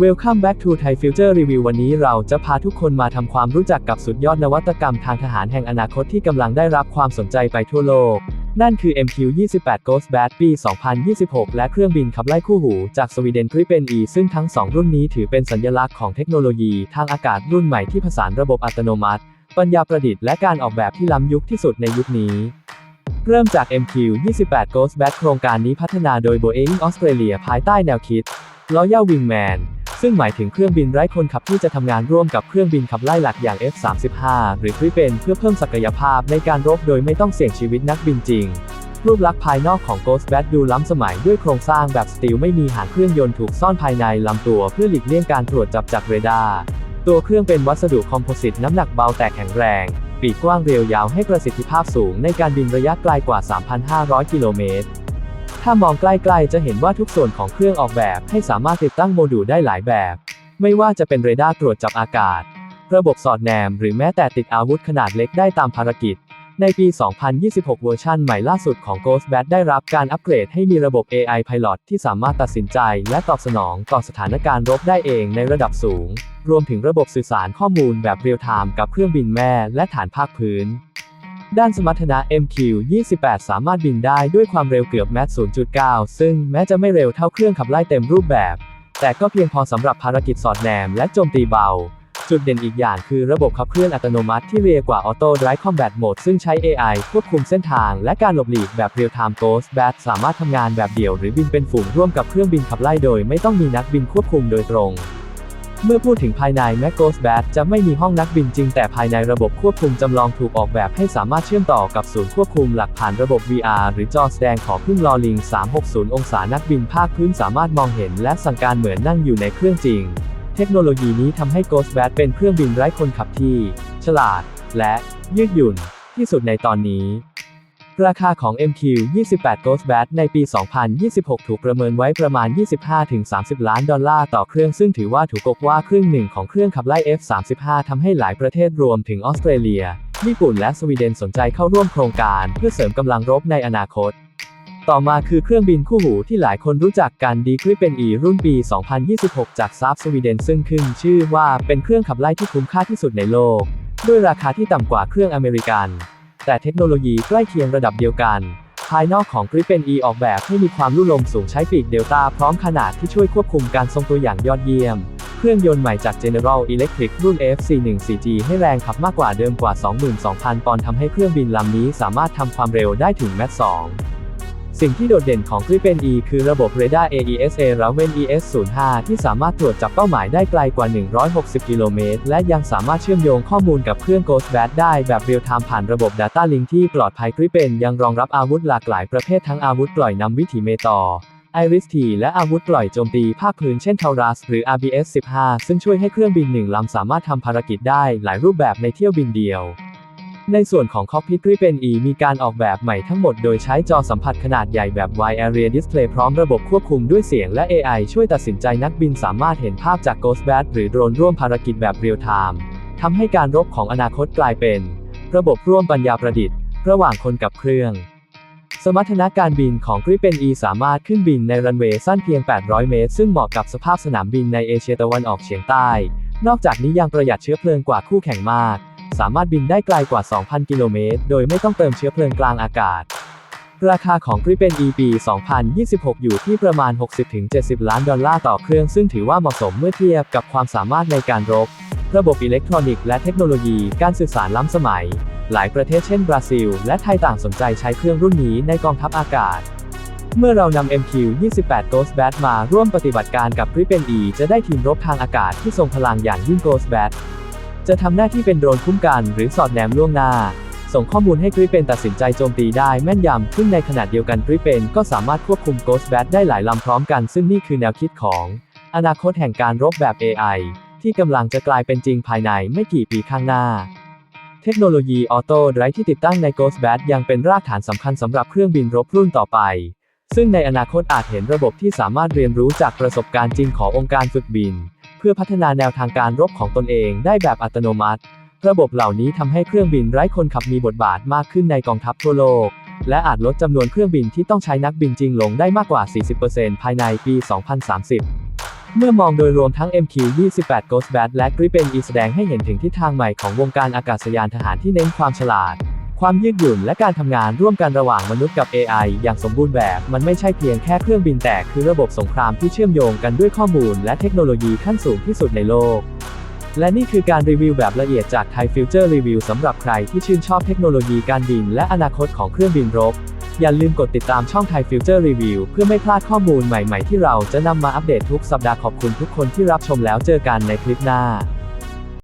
Welcome back to Thai Future Review วันนี้เราจะพาทุกคนมาทำความรู้จักกับสุดยอดนวัตกรรมทางทหารแห่งอนาคตที่กำลังได้รับความสนใจไปทั่วโลก นั่นคือ MQ-28 Ghost Bat ปี 2026 และเครื่องบินขับไล่คู่หูจากสวีเดน Gripen E ซึ่งทั้ง 2 รุ่นนี้ถือเป็นสัญลักษณ์ของเทคโนโลยีทางอากาศรุ่นใหม่ที่ผสานระบบอัตโนมัติ ปัญญาประดิษฐ์และการออกแบบที่ล้ำยุคที่สุดในยุคนี้เริ่มจาก MQ-28 Ghost Bat โครงการนี้พัฒนาโดย Boeing Australia ภายใต้แนวคิด Loyal Wingman ซึ่งหมายถึงเครื่องบินไร้คนขับที่จะทำงานร่วมกับเครื่องบินขับไล่หลักอย่าง F-35 หรือ Gripen เพื่อเพิ่มศักยภาพในการรบโดยไม่ต้องเสี่ยงชีวิตนักบินจริง รูปลักษณ์ภายนอกของ Ghost Bat ดูล้ำสมัยด้วยโครงสร้างแบบสตีลไม่มีหางเครื่องยนต์ถูกซ่อนภายในลำตัวเพื่อหลีกเลี่ยงการตรวจจับจากเรดาร์ ตัวเครื่องเป็นวัสดุคอมโพสิตน้ำหนักเบาแต่แข็งแรง ปีกกว้างเรียวยาวให้ประสิทธิภาพสูงในการบินระยะไกลกว่า 3,500 กิโลเมตร ถ้ามองใกล้ๆจะเห็นว่าทุกส่วนของเครื่องออกแบบให้สามารถติดตั้งโมดูลได้หลายแบบ ไม่ว่าจะเป็นเรดาร์ตรวจจับอากาศ ระบบสอดแนม หรือแม้แต่ติดอาวุธขนาดเล็กได้ตามภารกิจ ในปี 2026 เวอร์ชันใหม่ล่าสุดของ Ghost Bat ได้รับการอัปเกรดให้มีระบบ AI Pilot ที่สามารถตัดสินใจ และตอบสนองต่อสถานการณ์รบได้เองในระดับสูง รวมถึงระบบสื่อสารข้อมูลแบบเรียลไทม์กับเครื่องบินแม่และฐานภาคพื้น ด้านสมรรถนะ MQ-28 สามารถบินได้ด้วยความเร็วเกือบแมท0.9 ซึ่งแม้จะไม่เร็วเท่าเครื่องขับไล่เต็มรูปแบบ แต่ก็เพียงพอสำหรับภารกิจสอดแนมและโจมตีเบา จุดเด่นอีกอย่างคือระบบขับเคลื่อนอัตโนมัติที่เรียกว่า Auto Drive Combat Mode ซึ่งใช้ AI ควบคุมเส้นทางและการหลบหลีกแบบ Real Time Ghost Bat สามารถทำงานแบบเดี่ยวหรือบินเป็นฝูงร่วมกับเครื่องบินขับไล่โดย ไม่ต้องมีนักบินควบคุมโดยตรง เมื่อพูดถึงภายใน m a c g o s Bat จะไม่มีห้องนักบินจริงแต่ภายในระบบควบคุมจำลองถูกออกแบบให้สามารถเชื่อมต่อกับศูนย์ควบคุมหลักผ่านระบบ VR หรือจอแสดงขอพึ่งลอลิง 360 องศานักบินภาคพื้นสามารถมองเห็นและสั่งการเหมือนนั่งอยู่ในเครื่องจริง เทคโนโลยีนี้ทำให้ Ghost Bat เป็นเครื่องบินไร้คนขับที่ ฉลาด และยืดหยุ่นที่สุดในตอนนี้ ราคาของ MQ-28 Ghost Bat ในปี 2026 ถูกประเมินไว้ประมาณ 25-30 ล้านดอลลาร์ต่อเครื่องซึ่งถือว่าถูกกว่าครึ่งหนึ่งของเครื่องขับไล่ F-35 ทำให้หลายประเทศรวมถึงออสเตรเลีย ญี่ปุ่นและสวีเดนสนใจเข้าร่วมโครงการเพื่อเสริมกำลังรบในอนาคต ต่อมาคือเครื่องบินคู่หูที่หลายคนรู้จักกันดีกริเป็นอีรุ่นปี 2026 จากซาบสวีเดนซึ่งขึ้นชื่อว่าเป็นเครื่องขับไล่ที่คุ้มค่าที่สุดในโลก ด้วยราคาที่ต่ำกว่าเครื่องอเมริกัน แต่เทคโนโลยีใกล้เคียงระดับเดียวกัน ภายนอกของ Gripen E ออกแบบให้มีความลู่ลมสูงใช้ปีกเดลต้าพร้อมขนาดที่ช่วยควบคุมการทรงตัวอย่างยอดเยี่ยม เครื่องยนต์ใหม่จาก General Electric รุ่น FC14G ให้แรงขับมากกว่าเดิมกว่า 22,000 ปอนด์ทำให้เครื่องบินลำนี้สามารถทำความเร็วได้ถึงแมท2 สิ่งที่โดดเด่นของ Gripen E คือระบบเรดาร์ AESA Raven ES05 ที่สามารถตรวจจับเป้าหมายได้ไกลกว่า 160 กิโลเมตร และยังสามารถเชื่อมโยงข้อมูลกับเครื่อง Ghost Bat ได้แบบเรียลไทม์ผ่านระบบ Data Link ที่ปลอดภัย Gripen ยังรองรับอาวุธหลากหลายประเภททั้งอาวุธปล่อยนำวิถีเมตอร์ Iris T และอาวุธปล่อยโจมตีภาคพื้นเช่น Taurus หรือ RBS-15 ซึ่งช่วยให้เครื่องบินหนึ่งลำสามารถทำภารกิจได้หลายรูปแบบในเที่ยวบินเดียว ในส่วนของ Cockpit Gripen E มีการออกแบบใหม่ทั้งหมดโดยใช้จอสัมผัสขนาดใหญ่แบบ Wide Area Display พร้อมระบบควบคุมด้วยเสียงและ AI ช่วยตัดสินใจนักบินสามารถเห็นภาพจาก Ghost Bat หรือโดรนร่วมภารกิจแบบเรียลไทม์ทำให้การรบของอนาคตกลายเป็น ระบบร่วมปัญญาประดิษฐ์ ระหว่างคนกับเครื่อง สมรรถนะการบินของ Gripen E สามารถขึ้นบินในรันเวย์สั้นเพียง 800 เมตร ซึ่งเหมาะกับสภาพสนามบินในเอเชียตะวันออกเฉียงใต้ นอกจากนี้ยังประหยัดเชื้อเพลิงกว่าคู่แข่งมาก สามารถบินได้ไกลกว่า 2,000 กิโลเมตร โดยไม่ต้องเติมเชื้อเพลิงกลางอากาศ ราคาของ Gripen E ปี 2026 อยู่ที่ประมาณ 60-70 ล้านดอลลาร์ต่อเครื่อง ซึ่งถือว่าเหมาะสมเมื่อเทียบกับความสามารถในการรบ ระบบอิเล็กทรอนิกส์และเทคโนโลยี การสื่อสารล้ำสมัย หลายประเทศเช่นบราซิล และไทยต่างสนใจใช้เครื่องรุ่นนี้ในกองทัพอากาศเมื่อเรานำ MQ-28 Ghost Bat มาร่วมปฏิบัติการกับ Gripen E จะได้ทีมรบทางอากาศที่ทรงพลังอย่างยิ่ง Ghost Bat จะทำหน้าที่เป็นโดรนคุ้มกันหรือสอดแนมล่วงหน้า ส่งข้อมูลให้ Gripen ตัดสินใจโจมตีได้แม่นยำขึ้นในขณะเดียวกัน Gripen ก็สามารถควบคุม Ghost Bat ได้หลายลำพร้อมกันซึ่งนี่คือแนวคิดของ อนาคตแห่งการรบแบบ AI ที่กำลังจะกลายเป็นจริงภายในไม่กี่ปีข้างหน้า เทคโนโลยีออโต้ไรฟ์ที่ติดตั้งใน Ghost Bat ยังเป็นรากฐานสำคัญสำหรับเครื่องบินรบรุ่นต่อไป ซึ่งในอนาคตอาจเห็นระบบที่สามารถเรียนรู้จากประสบการณ์จริงขององค์การฝึกบิน พื่อพัฒนาแนวทางการรบของตนเองได้แบบอัตโนมัติ ระบบเหล่านี้ทำให้เครื่องบินไร้คนขับมีบทบาทมากขึ้นในกองทัพทั่วโลก และอาจลดจำนวนเครื่องบินที่ต้องใช้นักบินจริงลงได้มากกว่า 40%ภายในปี 2030เมื่อมองโดยรวมทั้ง MQ-28 Ghostbat และ Gripen E แสดงให้เห็นถึงทิศทางใหม่ของวงการอากาศยานทหารที่เน้นความฉลาด ความยืดหยุ่นและการทำงานร่วมกันระหว่างมนุษย์กับ AI อย่างสมบูรณ์แบบ มันไม่ใช่เพียงแค่เครื่องบินแต่คือระบบสงครามที่เชื่อมโยงกันด้วยข้อมูลและเทคโนโลยีขั้นสูงที่สุดในโลก และนี่คือการรีวิวแบบละเอียดจาก Thai Future Review สำหรับใครที่ชื่นชอบเทคโนโลยีการบินและอนาคตของเครื่องบินรบ อย่าลืมกดติดตามช่อง Thai Future Review เพื่อไม่พลาดข้อมูลใหม่ๆ ที่เราจะนำมาอัปเดตทุกสัปดาห์ขอบคุณทุกคนที่รับชมแล้วเจอกันในคลิปหน้า